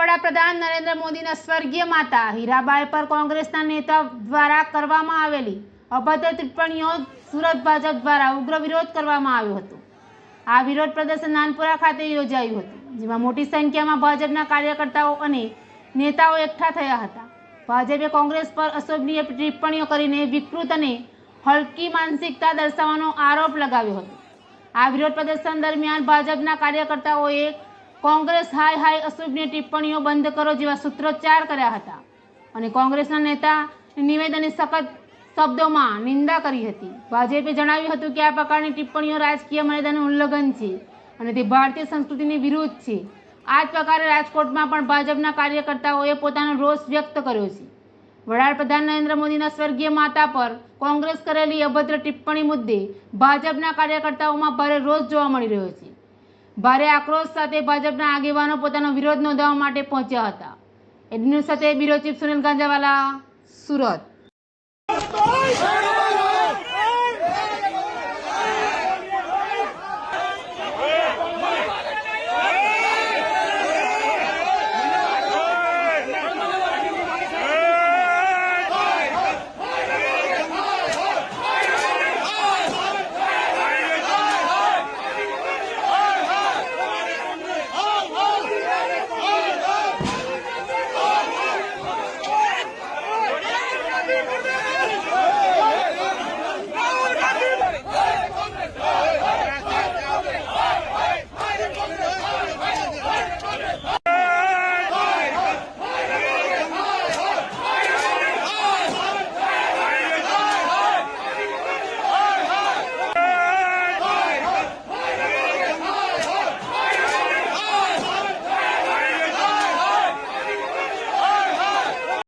વડાપ્રધાન નરેન્દ્ર મોદીના સ્વર્ગીય માતા હીરાબાઈ પર કોંગ્રેસના નેતા દ્વારા કરવામાં આવેલી અભદ્ર ટિપ્પણીઓ સુરત ભાજપ દ્વારા ઉગ્ર વિરોધ કરવામાં આવ્યો હતો. આ વિરોધ પ્રદર્શન નાનપુરા ખાતે યોજાયું હતું, જેમાં મોટી સંખ્યામાં ભાજપના કાર્યકર્તાઓ અને નેતાઓ એકઠા થયા હતા. ભાજપે કોંગ્રેસ પર અશોભનીય ટિપ્પણીઓ કરીને વિકૃત અને હલકી માનસિકતા દર્શાવવાનો આરોપ લગાવ્યો હતો. આ વિરોધ પ્રદર્શન દરમિયાન ભાજપના કાર્યકર્તાઓએ કોંગ્રેસ હાય હાય અશુભની ટિપ્પણીઓ બંધ કરો જેવા સૂત્રોચ્ચાર કર્યા હતા. અને કોંગ્રેસના નેતા નિવેદનની સખત શબ્દોમાં નિંદા કરી હતી. ભાજપે જણાવ્યું હતું કે આ પ્રકારની ટિપ્પણીઓ રાજકીય મર્યાદાનું ઉલ્લંઘન છે અને તે ભારતીય સંસ્કૃતિની વિરુદ્ધ છે. આ જ પ્રકારે રાજકોટમાં પણ ભાજપના કાર્યકર્તાઓએ પોતાનો રોષ વ્યક્ત કર્યો છે. વડાપ્રધાન નરેન્દ્ર મોદીના સ્વર્ગીય માતા પર કોંગ્રેસ કરેલી અભદ્ર ટિપ્પણી મુદ્દે ભાજપના કાર્યકર્તાઓમાં ભારે રોષ જોવા મળી રહ્યો છે. ભારે આક્રોશ સાથે ભાજપના આગેવાનો પોતાનો વિરોધ નોંધાવવા માટે પહોંચ્યા હતા. એડન્યુ સાથે bureau chief Sunil Ganjawala, Surat. Amen.